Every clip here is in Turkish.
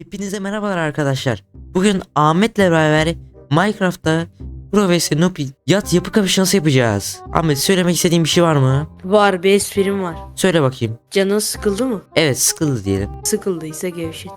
Hepinize merhabalar arkadaşlar. Bugün Ahmet'le beraber Minecraft'ta Pro vs Noob yat yapı kapışması yapacağız. Ahmet söylemek istediğin bir şey var mı? Var bir esprim var. Söyle bakayım. Canın sıkıldı mı? Evet sıkıldı diyelim. Sıkıldıysa gevşet.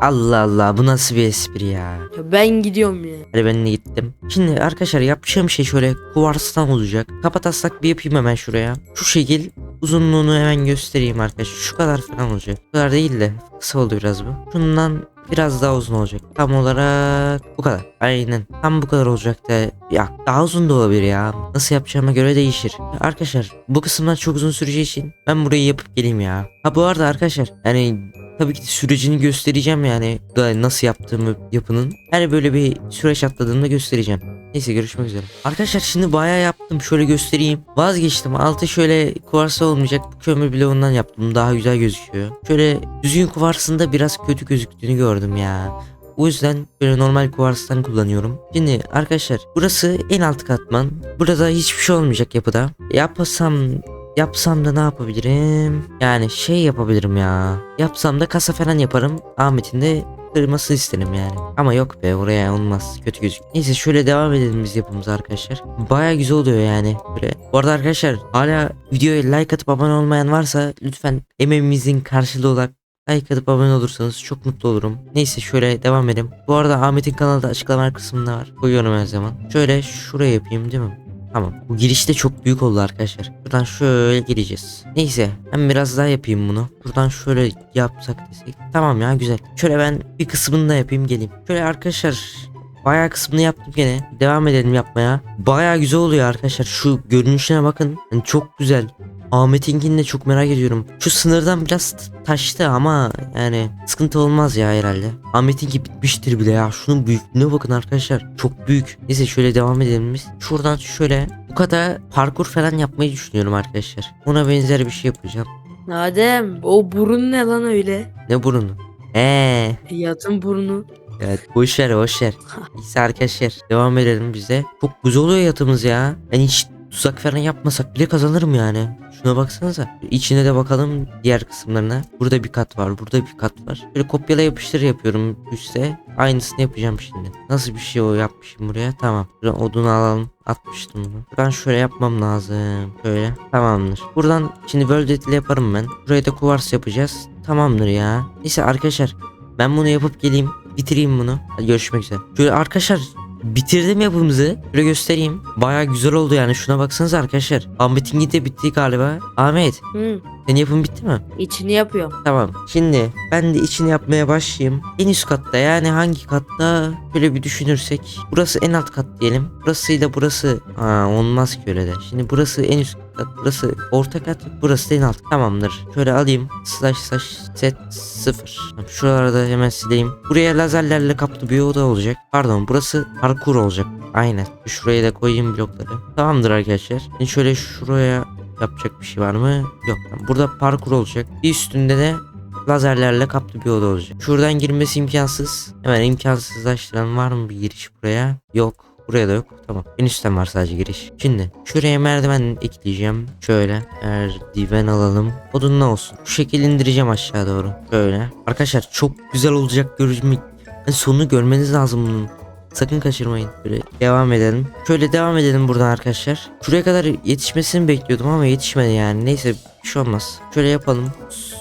Allah Allah bu nasıl bir espri ya. Ya ben gidiyorum ya. Hadi ben de gittim. Şimdi arkadaşlar yapacağım şey şöyle kuvarstan olacak. Kapataslak bir yapayım hemen şuraya. Şu şekil uzunluğunu hemen göstereyim arkadaşlar. Şu kadar falan olacak. Bu kadar değil de kısa oldu biraz bu. Şundan biraz daha uzun olacak. Tam olarak bu kadar. Aynen. Tam bu kadar olacak da ya daha uzun da olabilir ya. Nasıl yapacağıma göre değişir. Arkadaşlar bu kısımlar çok uzun süreceği için ben burayı yapıp geleyim ya. Ha bu arada arkadaşlar yani tabii ki de sürecini göstereceğim yani da nasıl yaptığımı yapının. Her böyle bir süreç atladığımda göstereceğim. Neyse görüşmek üzere. Arkadaşlar şimdi bayağı yaptım. Şöyle göstereyim. Vazgeçtim. Altı şöyle kuvarsa olmayacak. Bu kömür bloğundan yaptım. Daha güzel gözüküyor. Şöyle düzgün kuvarsında biraz kötü gözüktüğünü gördüm ya. O yüzden böyle normal kuvarstan kullanıyorum. Şimdi arkadaşlar burası en alt katman. Burada hiçbir şey olmayacak yapıda. Yapasam Yapsam da ne yapabilirim? Yani şey yapabilirim ya. Yapsam da kasa falan yaparım. Ahmet'in de kırmasını isterim yani. Ama yok be oraya olmaz. Kötü gözük. Neyse şöyle devam edelim biz yapımıza arkadaşlar. Baya güzel oluyor yani. Böyle. Bu arada arkadaşlar hala videoya like atıp abone olmayan varsa lütfen emeğimizin karşılığı olarak like atıp abone olursanız çok mutlu olurum. Neyse şöyle devam edelim. Bu arada Ahmet'in kanalı da açıklama kısmında var. Koyuyorum her zaman. Şöyle şuraya yapayım değil mi? Tamam. Bu giriş de çok büyük oldu arkadaşlar. Buradan şöyle gireceğiz. Neyse ben biraz daha yapayım bunu. Buradan şöyle yapsak desek. Tamam ya güzel. Şöyle ben bir kısmını da yapayım geleyim. Şöyle arkadaşlar Bayağı kısmını yaptım gene. Devam edelim yapmaya. Bayağı güzel oluyor arkadaşlar. Şu görünüşüne bakın. Yani çok güzel. Ahmet'inkini de çok merak ediyorum. Şu sınırdan biraz taştı ama yani sıkıntı olmaz ya herhalde. Ahmet'inki bitmiştir bile ya. Şunun büyüklüğüne bakın arkadaşlar. Çok büyük. Neyse şöyle devam edelim biz. Şuradan şöyle bu kadar parkur falan yapmayı düşünüyorum arkadaşlar. Ona benzer bir şey yapacağım. Adem o burun ne lan öyle? Ne burunu? Eee. Yatın burnu. Evet boş ver boş ver. Neyse arkadaşlar devam edelim bize. Çok güzel oluyor yatımız ya. Yani hiç tuzak falan yapmasak bile kazanırım yani. Şuna baksanıza. İçine de bakalım diğer kısımlarına. Burada bir kat var burada bir kat var. Böyle kopyala yapıştır yapıyorum üstte. Aynısını yapacağım şimdi. Nasıl bir şey o yapmışım buraya? Tamam. Buradan odunu alalım. Atmıştım bunu. Buradan şöyle yapmam lazım. Şöyle. Tamamdır. Buradan şimdi World ile yaparım ben. Buraya da kuvars yapacağız. Tamamdır ya. Neyse arkadaşlar. Ben bunu yapıp geleyim. Bitireyim bunu. Hadi görüşmek üzere. Şöyle arkadaşlar bitirdim yapımızı. Şöyle göstereyim. Baya güzel oldu yani. Şuna baksanıza arkadaşlar. Ahmet'in de bitti galiba. Ahmet Hı, senin yapım bitti mi? içini yapıyorum. Tamam. Şimdi ben de içini yapmaya başlayayım. En üst katta yani hangi katta? Şöyle bir düşünürsek. Burası en alt kat diyelim. Burasıyla burası. Aa olmaz ki öyle de. Şimdi burası en üst kat. Burası orta kat. Burası da en alt. Tamamdır. Şöyle alayım. Slash slash set 0. Tamam, Şuralarda hemen sileyim. Buraya lazerlerle kaplı bir oda olacak. Pardon burası parkur olacak. Aynen. Şuraya da koyayım blokları. Tamamdır arkadaşlar. Şimdi şöyle şuraya yapacak bir şey var mı? Yok. Burada parkur olacak. Bir üstünde de lazerlerle kaplı bir oda olacak. Şuradan girmesi imkansız. Hemen imkansızlaştıran var mı bir giriş buraya? Yok. Buraya da yok. Tamam. En üstten var sadece giriş. Şimdi şuraya merdiven ekleyeceğim. Şöyle merdiven alalım. Odun ne olsun? Şu şekil indireceğim aşağı doğru. Şöyle. Arkadaşlar çok güzel olacak görüşmek. Yani sonunu görmeniz lazım bunun. Sakın kaçırmayın. Böyle devam edelim. Şöyle devam edelim buradan arkadaşlar. Şuraya kadar yetişmesini bekliyordum ama yetişmedi yani. Neyse bir şey olmaz. Şöyle yapalım.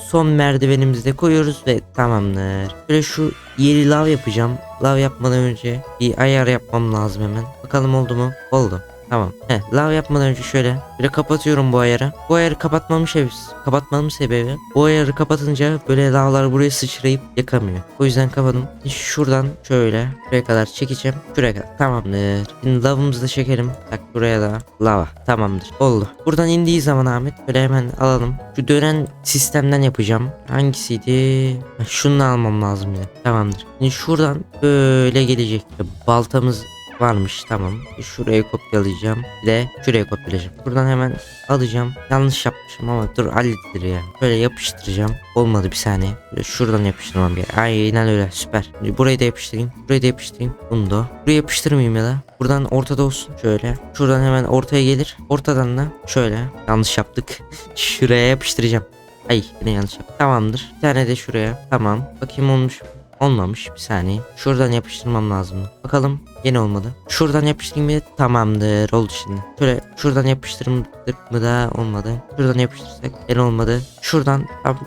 Son merdivenimizi de koyuyoruz ve tamamdır. Şöyle şu yeri lav yapacağım. Lav yapmadan önce bir ayar yapmam lazım hemen. Bakalım oldu mu? Oldu. Tamam. He, lav yapmadan önce şöyle. Böyle kapatıyorum bu ayarı. Bu ayarı kapatmamın sebebi, kapatmamın sebebi bu ayarı kapatınca böyle lavlar buraya sıçrayıp yakamıyor. O yüzden kapadım. Şuradan şöyle şuraya kadar çekeceğim. Şuraya kadar. Tamamdır. Şimdi lavımızı da çekelim. Bak buraya da lava. Tamamdır. Oldu. Buradan indiği zaman Ahmet böyle hemen alalım. Şu dönen sistemden yapacağım. Hangisiydi? Ha, Şunu almam lazım yine. Tamamdır. Şimdi şuradan böyle gelecek. Baltamız varmış tamam. Şuraya kopyalayacağım. Bir de şuraya kopyalayacağım. Buradan hemen alacağım. Yanlış yapmışım ama dur halledilir ya. Böyle yapıştıracağım. Olmadı bir saniye. Böyle şuradan yapıştırmam gerek. Aynen öyle süper. Şimdi burayı da yapıştırayım. Burayı da yapıştırayım. Bunu da. Buraya yapıştırmayayım ya da. Buradan ortada olsun. Şöyle. Şuradan hemen ortaya gelir. Ortadan da şöyle. Yanlış yaptık. Şuraya yapıştıracağım. Ay yine yanlış yaptım. Tamamdır. Bir tane de şuraya. Tamam. Bakayım olmuş mu? Olmamış. Bir saniye. Şuradan yapıştırmam lazım. Bakalım. Yine olmadı. Şuradan yapıştırayım mı? Tamamdır. Oldu şimdi. Şöyle şuradan yapıştırdık mı da olmadı. Şuradan yapıştırsak yine olmadı. Şuradan tam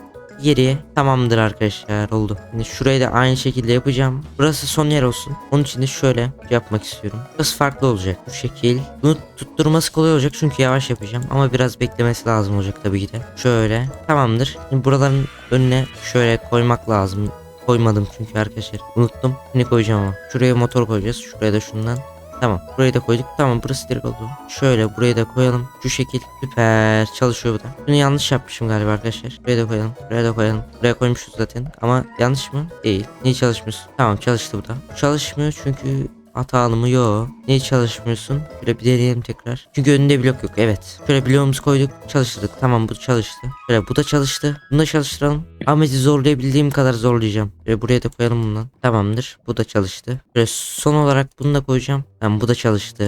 geriye tamamdır arkadaşlar oldu. Şimdi şurayı da aynı şekilde yapacağım. Burası son yer olsun. Onun için de şöyle yapmak istiyorum. Burası farklı olacak bu şekil. Bunu tutturması kolay olacak çünkü yavaş yapacağım ama biraz beklemesi lazım olacak tabii ki de. Şöyle tamamdır. Şimdi buraların önüne şöyle koymak lazım. Koymadım çünkü arkadaşlar. Unuttum. Şimdi koyacağım ama. Şuraya motor koyacağız. Şuraya da şundan. Tamam. Burayı da koyduk. Tamam burası direkt oldu. Şöyle burayı da koyalım. Şu şekil. Süper. Çalışıyor bu da. Bunu yanlış yapmışım galiba arkadaşlar. Buraya da koyalım. Buraya da koyalım. Buraya koymuşuz zaten. Ama yanlış mı? Değil. Niye çalışmıyorsun? Tamam çalıştı bu da. Çalışmıyor çünkü hatalı mı? Yok. Niye çalışmıyorsun? Şöyle bir deneyelim tekrar. Çünkü önünde blok yok. Evet. Şöyle bloğumuzu koyduk. Çalıştırdık. Tamam bu çalıştı. Şöyle bu da çalıştı. Bunu da çalıştıralım. Ahmet'i zorlayabildiğim kadar zorlayacağım. Şöyle buraya da koyalım bundan. Tamamdır. Bu da çalıştı. Şöyle son olarak bunu da koyacağım. Tamam bu da çalıştı.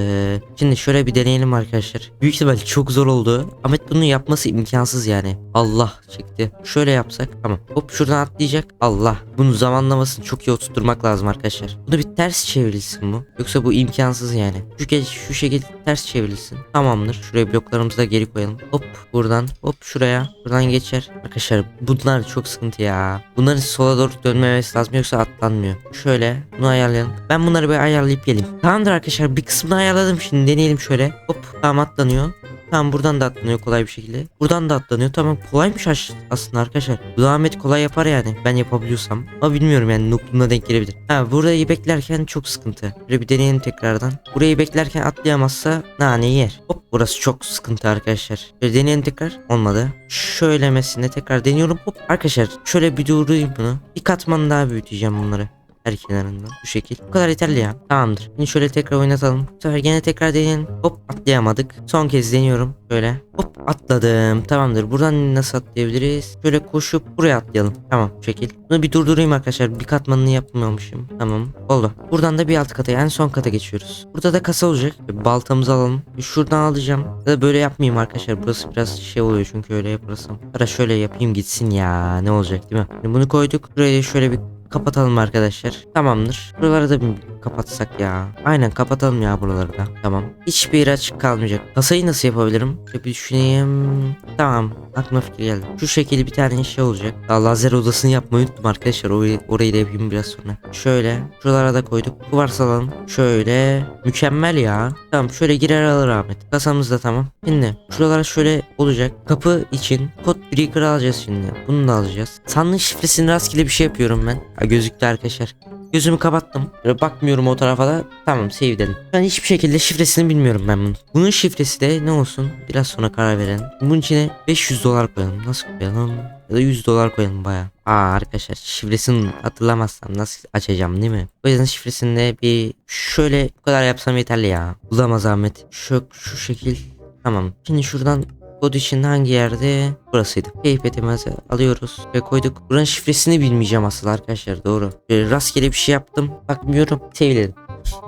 Şimdi şöyle bir deneyelim arkadaşlar. Büyük ihtimal çok zor oldu. Ahmet bunu yapması imkansız yani. Allah çekti. Şöyle yapsak. Tamam. Hop şuradan atlayacak. Allah. Bunu zamanlamasını çok iyi oturtturmak lazım arkadaşlar. Bunu bir ters çevrilsin bu. Yoksa bu imkansız yani. Şu, şu şekilde ters çevrilsin. Tamamdır. Şuraya bloklarımızı da geri koyalım. Hop buradan. Hop şuraya. Buradan geçer. Arkadaşlar bunlar çok sıkıntı ya. Bunların sola doğru dönmemesi lazım yoksa atlanmıyor. Şöyle bunu ayarlayalım. Ben bunları bir ayarlayıp geleyim. Tamamdır arkadaşlar bir kısmını ayarladım şimdi deneyelim şöyle. Hop tamam atlanıyor. Tamam buradan da atlanıyor kolay bir şekilde. Buradan da atlanıyor. Tamam kolaymış aslında arkadaşlar. Bu Ahmet kolay yapar yani. Ben yapabiliyorsam. Ama bilmiyorum yani noobluğuna denk gelebilir. Ha burayı beklerken çok sıkıntı. Böyle bir deneyelim tekrardan. Burayı beklerken atlayamazsa nane yer. Hop burası çok sıkıntı arkadaşlar. Böyle deneyelim tekrar. Olmadı. Şöylemesine tekrar deniyorum. Hop arkadaşlar şöyle bir durdurayım bunu. Bir katman daha büyüteceğim bunları her kenarından bu şekil. Bu kadar yeterli ya. Tamamdır. Şimdi şöyle tekrar oynatalım. Bu sefer gene tekrar deneyelim. Hop atlayamadık. Son kez deniyorum. Şöyle. Hop atladım. Tamamdır. Buradan nasıl atlayabiliriz? Şöyle koşup buraya atlayalım. Tamam bu şekil. Bunu bir durdurayım arkadaşlar. Bir katmanını yapmamışım. Tamam. Oldu. Buradan da bir alt kata yani son kata geçiyoruz. Burada da kasa olacak. Baltamızı alalım. Şuradan alacağım. Ya da böyle yapmayayım arkadaşlar. Burası biraz şey oluyor çünkü öyle yaparsam. Ya da şöyle yapayım gitsin ya. Ne olacak değil mi? Şimdi bunu koyduk. Buraya şöyle bir kapatalım arkadaşlar. Tamamdır. Buraları da kapatsak ya. Aynen kapatalım ya buraları da. Tamam. Hiçbir yer açık kalmayacak. Kasayı nasıl yapabilirim? Şöyle bir düşüneyim. Tamam. Aklıma fikir geldi. Şu şekilde bir tane şey olacak. Daha lazer odasını yapmayı unuttum arkadaşlar. Orayı, orayı da yapayım biraz sonra. Şöyle. Şuralara da koyduk. Kuvar salalım. Şöyle. Mükemmel ya. Tamam şöyle girer alır Ahmet. Kasamız da tamam. Şimdi şuralara şöyle olacak. Kapı için kod breaker alacağız şimdi. Bunu da alacağız. Sandığın şifresini rastgele bir şey yapıyorum ben. Gözüktü arkadaşlar. Gözümü kapattım. Bakmıyorum o tarafa da. Tamam save dedim. Ben hiçbir şekilde şifresini bilmiyorum ben bunun. Bunun şifresi de ne olsun? Biraz sonra karar verelim. Bunun içine 500 dolar koyalım. Nasıl koyalım? Ya da 100 dolar koyalım baya. Aa arkadaşlar şifresini hatırlamazsam nasıl açacağım değil mi? O yüzden şifresini de bir şöyle bu kadar yapsam yeterli ya. Bulamaz Ahmet. Şu, şu şekil. Tamam. Şimdi şuradan kod için hangi yerde? Burasıydı. Keyfetimizi alıyoruz ve koyduk. Buranın şifresini bilmeyeceğim aslında arkadaşlar doğru. Böyle rastgele bir şey yaptım. Bakmıyorum. Sevledim.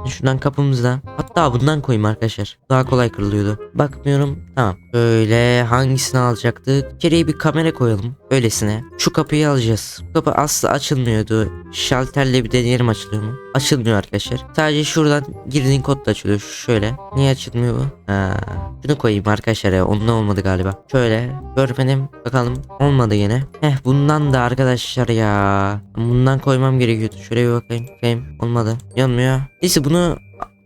Şuradan kapımızda. Hatta bundan koyayım arkadaşlar. Daha kolay kırılıyordu. Bakmıyorum. Tamam. Böyle hangisini alacaktık? İçeriye bir kamera koyalım. Öylesine. Şu kapıyı alacağız. Bu kapı asla açılmıyordu. Şalterle bir deneyelim açılıyor mu? Açılmıyor arkadaşlar. Sadece şuradan girdiğin kodla açılıyor. Şöyle. Niye açılmıyor bu? Ha. Şunu koyayım arkadaşlar ya. Ondan olmadı galiba. Şöyle. Görmedim. Bakalım. Olmadı yine. Heh bundan da arkadaşlar ya. Bundan koymam gerekiyordu. Şöyle bir bakayım. Bakayım. Olmadı. Yanmıyor. Neyse bunu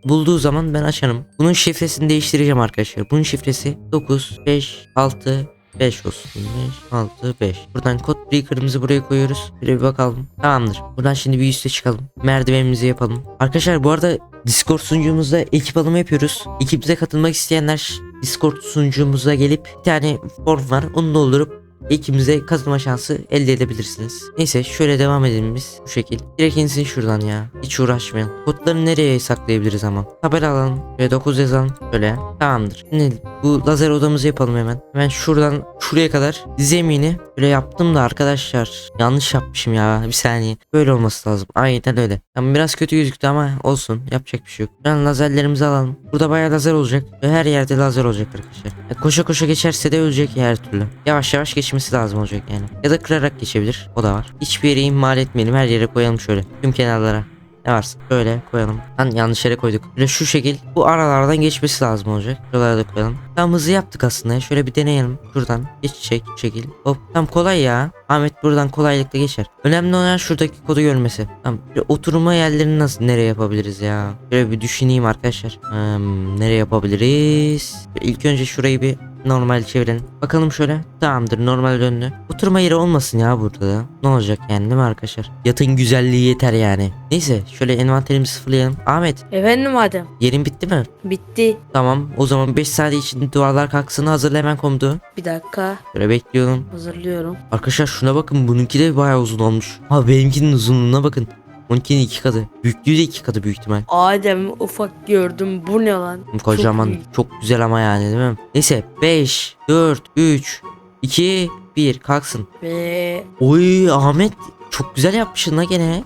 bulduğu zaman ben açarım. Bunun şifresini değiştireceğim arkadaşlar. Bunun şifresi 9 5 6 5 olsun. 5 6 5. Buradan kod breaker'ımızı buraya koyuyoruz. Şöyle bir bakalım. Tamamdır. Buradan şimdi bir üste çıkalım. Merdivenimizi yapalım. Arkadaşlar bu arada Discord sunucumuzda ekip alımı yapıyoruz. Ekibimize katılmak isteyenler Discord sunucumuza gelip bir tane form var. Onu doldurup ekibimize katılma şansı elde edebilirsiniz. Neyse şöyle devam edelim biz. Bu şekil. Direkt insin şuradan ya. Hiç uğraşmayalım. Kodları nereye saklayabiliriz ama? Tabela alalım. Şöyle 9 yazalım. Şöyle. Tamamdır. Şimdi bu lazer odamızı yapalım hemen. Hemen şuradan şuraya kadar zemini böyle yaptım da arkadaşlar. Yanlış yapmışım ya. Bir saniye. Böyle olması lazım. Aynen öyle. Tam biraz kötü gözüktü ama olsun. Yapacak bir şey yok. Buradan lazerlerimizi alalım. Burada bayağı lazer olacak. Ve her yerde lazer olacak arkadaşlar. Ya koşa koşa geçerse de ölecek her türlü. Yavaş yavaş geçmesi lazım olacak yani. Ya da kırarak geçebilir. O da var. Hiçbir yeri ihmal etmeyelim. Her yere koyalım şöyle. Tüm kenarlara. Ne varsa böyle koyalım. Lan yanlış yere koyduk. Böyle şu şekil bu aralardan geçmesi lazım olacak. Şuralara da koyalım. Tam hızlı yaptık aslında. Şöyle bir deneyelim. Şuradan geçecek bu şekil. Hop tam kolay ya. Ahmet buradan kolaylıkla geçer. Önemli olan şuradaki kodu görmesi. Tamam. Bir oturma yerlerini nasıl nereye yapabiliriz ya? Şöyle bir düşüneyim arkadaşlar. Hmm, nereye yapabiliriz? İlk önce şurayı bir normal çevirelim. Bakalım şöyle. Tamamdır normal döndü. Oturma yeri olmasın ya burada da. Ne olacak yani değil mi arkadaşlar? Yatın güzelliği yeter yani. Neyse şöyle envanterimizi sıfırlayalım. Ahmet Efendim Adem. yerin bitti mi? Bitti. Tamam o zaman 5 saniye içinde duvarlar kalksın hazırla hemen komutu. Bir dakika. Şöyle bekliyorum. Hazırlıyorum. Arkadaşlar şuna bakın bununki de bayağı uzun olmuş. Ha benimkinin uzunluğuna bakın. Onunkinin iki katı. Büyüklüğü de iki katı büyük ihtimal. Adem ufak gördüm. Bu ne lan? Kocaman büyük. çok, güzel ama yani değil mi? Neyse 5, 4, 3, 2, 1 kalksın. Ve Oy Ahmet çok güzel yapmışsın la gene.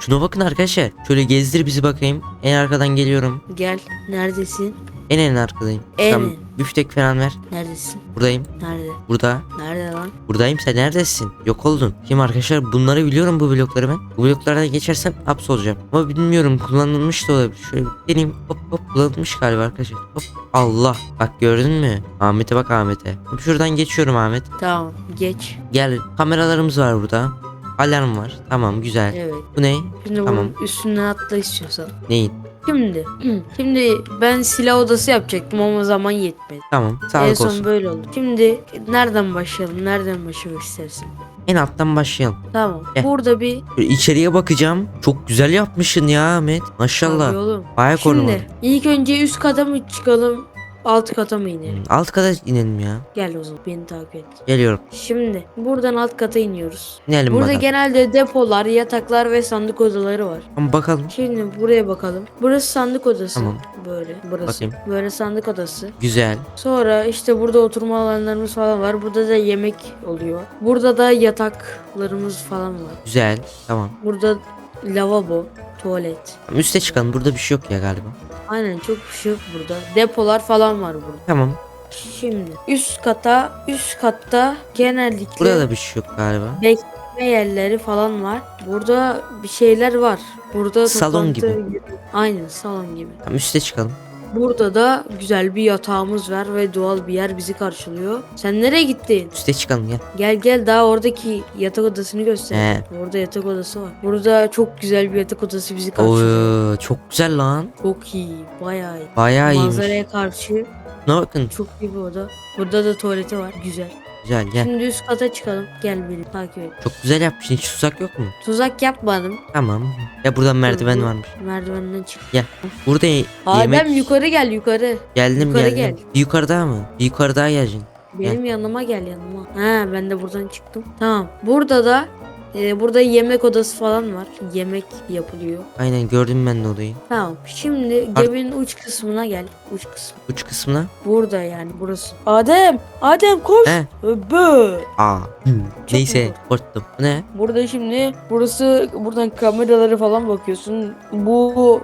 Şuna bakın arkadaşlar. Şöyle gezdir bizi bakayım. En arkadan geliyorum. gel. Neredesin? En en arkadayım. En en. Büftek falan ver. Neredesin? Buradayım. Nerede? Burada. Nerede lan? Buradayım sen neredesin? Yok oldun. Kim arkadaşlar bunları biliyorum bu blokları ben. Bu bloklardan geçersem hapsolacağım. Ama bilmiyorum kullanılmış da olabilir. Şöyle bir deneyeyim. Hop hop kullanılmış galiba arkadaşlar. Hop. Allah. Bak gördün mü? Ahmet'e bak Ahmet'e. Hop, Şuradan geçiyorum Ahmet. Tamam. Geç. Gel. Kameralarımız var burada. Alarm var. Tamam güzel. Evet. Bu ne? Şimdi Tamam. bunun üstüne atla istiyorsan. Neyin? Şimdi. Şimdi ben silah odası yapacaktım ama zaman yetmedi. Tamam. en Sağlık son olsun. böyle oldu. Şimdi nereden başlayalım? Nereden başlamak istersin? En alttan başlayalım. Tamam. Gel. Burada bir Şöyle içeriye bakacağım. Çok güzel yapmışsın ya Ahmet. Maşallah. Tabii oğlum. Bayağı korumalı. Şimdi ilk önce üst kata mı çıkalım? Alt kata mı inelim? Alt kata inelim ya. Gel o zaman beni takip et. Geliyorum. Şimdi buradan alt kata iniyoruz. İnelim Burada bakalım. genelde depolar, yataklar ve sandık odaları var. Ama bakalım. Şimdi buraya bakalım. Burası sandık odası. Tamam. Böyle burası. Bakayım. Böyle sandık odası. Güzel. Sonra işte burada oturma alanlarımız falan var. Burada da yemek oluyor. Burada da yataklarımız falan var. Güzel. Tamam. Burada lavabo, tuvalet. Üste çıkalım. Burada bir şey yok ya galiba. Aynen çok bir şey yok burada. Depolar falan var burada. Tamam. Şimdi üst kata, üst katta genellikle Burada da bir şey yok galiba. bekleme yerleri falan var. Burada bir şeyler var. Burada Salon toplantı Aynen salon gibi. Tamam üste çıkalım. Burada da güzel bir yatağımız var ve doğal bir yer bizi karşılıyor. Sen nereye gittin? Üste çıkalım gel. Gel gel daha oradaki yatak odasını göster. He. Orada yatak odası var. Burada çok güzel bir yatak odası bizi karşılıyor. Oo, çok güzel lan. Çok iyi, bayağı iyi. Bayağı iyiymiş. Manzaraya karşı Şuna bakın. çok iyi bir oda. Burada da tuvaleti var. Güzel. Güzel gel. Şimdi üst kata çıkalım. Gel beni takip et. Çok güzel yapmışsın. Hiç tuzak yok mu? Tuzak yapmadım. Tamam. Ya buradan merdiven varmış. Merdivenden çık. Burada ye- Adem yemek... yukarı gel yukarı. Geldim yukarı geldim. gel. Bir yukarıda mı? Bir yukarıda geleceksin. Benim yanıma gel yanıma. Ha ben de buradan çıktım. Tamam. Burada da e, burada yemek odası falan var. Yemek yapılıyor. Aynen gördüm ben de odayı. Tamam. Şimdi Ar- geminin uç kısmına gel. Uç kısmı. Uç kısmına. Burada yani burası. Adem! Adem koş! He. Bö! Aa. Neyse korktum. Bu ne? Burada şimdi burası buradan kameraları falan bakıyorsun. Bu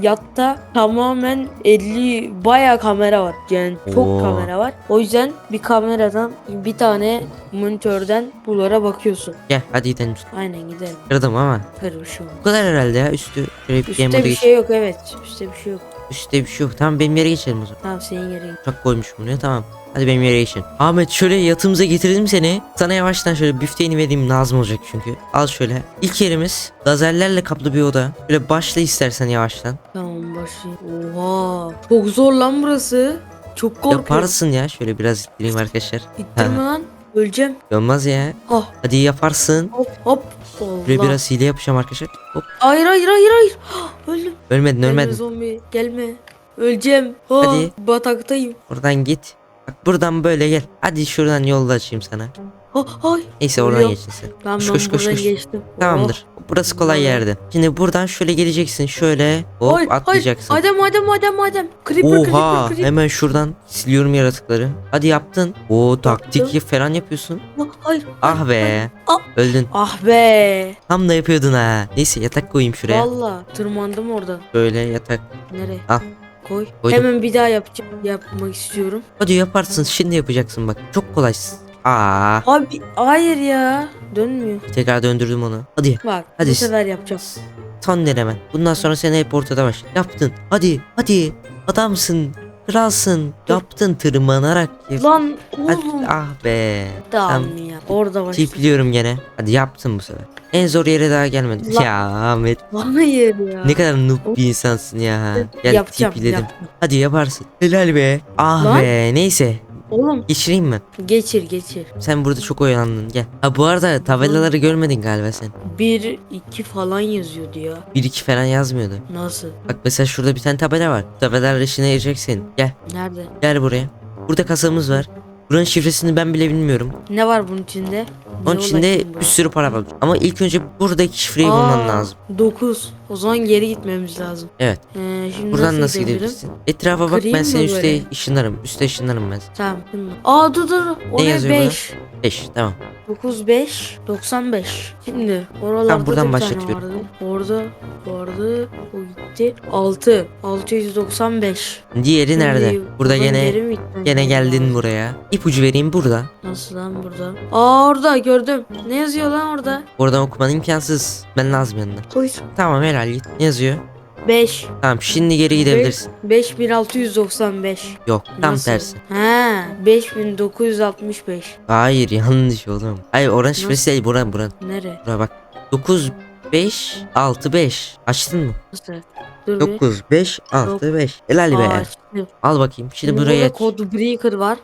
yatta tamamen 50 bayağı kamera var. Yani çok Oo. kamera var. O yüzden bir kameradan bir tane monitörden bunlara bakıyorsun. Gel hadi gidelim. Aynen gidelim. Kırdım ama. Kırmışım. Bu kadar herhalde ya. Üstü şöyle bir Üstte game modu bir geç. şey yok evet. Üstte bir şey yok. Üstte bir şey yok. Tamam benim yere geçelim o zaman. Tamam senin yerin. Uçak koymuş buraya tamam. Hadi benim yere geçin. Ahmet şöyle yatımıza getirdim seni. Sana yavaştan şöyle büfteğini vereyim lazım olacak çünkü. Al şöyle. İlk yerimiz lazerlerle kaplı bir oda. Şöyle başla istersen yavaştan. Tamam başlayayım. Oha. Çok zor lan burası. Çok korkuyorum. Yaparsın ya. Şöyle biraz ittireyim arkadaşlar. İttirme lan. Öleceğim. Olmaz ya. Ah Hadi yaparsın. hop hop. Allah. biraz hile yapacağım arkadaşlar. Hop. Hayır hayır hayır hayır. Öldüm. Ölmedin Gelme ölmedin. zombi gelme. Öleceğim. Ha, Hadi. Bataktayım. Buradan git. Bak buradan böyle gel. Hadi şuradan yolda açayım sana. Oh, ay. Neyse oradan geçtin sen. Ben, Koş, koş, koş, koş. geçtim. Tamamdır. Burası kolay Tamam. yerdi. Şimdi buradan şöyle geleceksin. Şöyle Oh. hop Ay, atlayacaksın. Ay, Adem Adem Adem Adem. Creeper Oha creeper creeper. hemen şuradan siliyorum yaratıkları. Hadi yaptın. Oo taktik falan yapıyorsun. Hayır. Ah be. Ah. Öldün. Ah be. Tam da yapıyordun ha. Neyse yatak koyayım şuraya. Valla tırmandım oradan. Böyle yatak. Nereye? Al. Koy. Koydum. Hemen bir daha yapacağım. Yapmak istiyorum. Hadi yaparsın. Şimdi yapacaksın bak. Çok kolaysın. Aa, Abi hayır ya. Dönmüyor. tekrar döndürdüm onu. Hadi. Bak Hadi. bu sefer yapacağım. Son denemen. Bundan sonra seni hep ortada baş. Yaptın. Hadi. Hadi. Adamsın. Kralsın. Dur. Yaptın tırmanarak. yap- Lan Hadi. oğlum. Ah be. Tamam ya. Orada başladım. Tipliyorum gene. Hadi yaptın bu sefer. En zor yere daha gelmedin. Lan. Ya Ahmet. Hayır ya. Ne kadar noob bir insansın ya. Gel yapacağım. tipledim. yapacağım. Hadi yaparsın. Helal be. Ah Lan. be. Neyse. Oğlum Geçireyim mi? geçir geçir. Sen burada çok oyalandın. Gel. Ha bu arada tabelaları görmedin galiba sen. 1 2 falan yazıyordu ya. 1-2 falan yazmıyordu. Nasıl? Bak mesela şurada bir tane tabela var. Tabelalar işine senin. Gel. Nerede? Gel buraya. Burada kasamız var. Buranın şifresini ben bile bilmiyorum. Ne var bunun içinde? Onun içinde bir sürü para var. Ama ilk önce buradaki şifreyi bulman lazım. 9. O zaman geri gitmemiz lazım. Evet. Ee, şimdi Buradan nasıl gidebilirim? gidebilirsin? Etrafa bak Kırayım ben mı seni üste böyle? ışınlarım. Üste ışınlarım ben. Tamam. Aa dur dur. Oraya yazıyor burada? 5. 5 tamam. 9 5 95. Şimdi oralarda Tamam, buradan da bir tane başlatıyorum. vardı. Orada vardı. O gitti. 6. 695. Diğeri nerede? Burada gene gene geldin buraya. İpucu vereyim burada. Nasıl lan burada? Aa orada gördüm. Ne yazıyor lan orada? Oradan okuman imkansız. Ben lazım yanına. Koy. Tamam helal git. Ne yazıyor? 5. Tamam şimdi geri gidebilirsin. 5695. Yok tam Nasıl? tersi. Ha 5965. Hayır yanlış oğlum. Hayır oranın şifresi değil buran buran. Nere? Buraya bak. 9 5 6 5. Açtın mı? Nasıl? Dur bir. 9 5 6 5. Helal be. Açtım. Al bakayım. Şimdi Şimdi buraya burada geç. kod breaker var.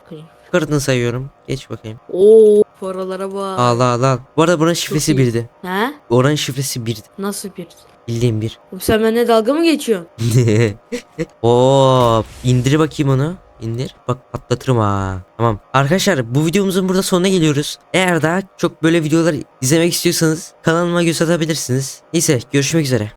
Kırdın sayıyorum. Geç bakayım. Oo paralara bak. Al al al. Bu arada buranın şifresi iyi. birdi. Ha? Oranın şifresi birdi. Nasıl bir? Bildiğim bir. Oğlum Sen benimle dalga mı geçiyorsun? Oo, indir bakayım onu. İndir. Bak patlatırım ha. Tamam. Arkadaşlar bu videomuzun burada sonuna geliyoruz. Eğer daha çok böyle videolar izlemek istiyorsanız kanalıma göz atabilirsiniz. Neyse görüşmek üzere.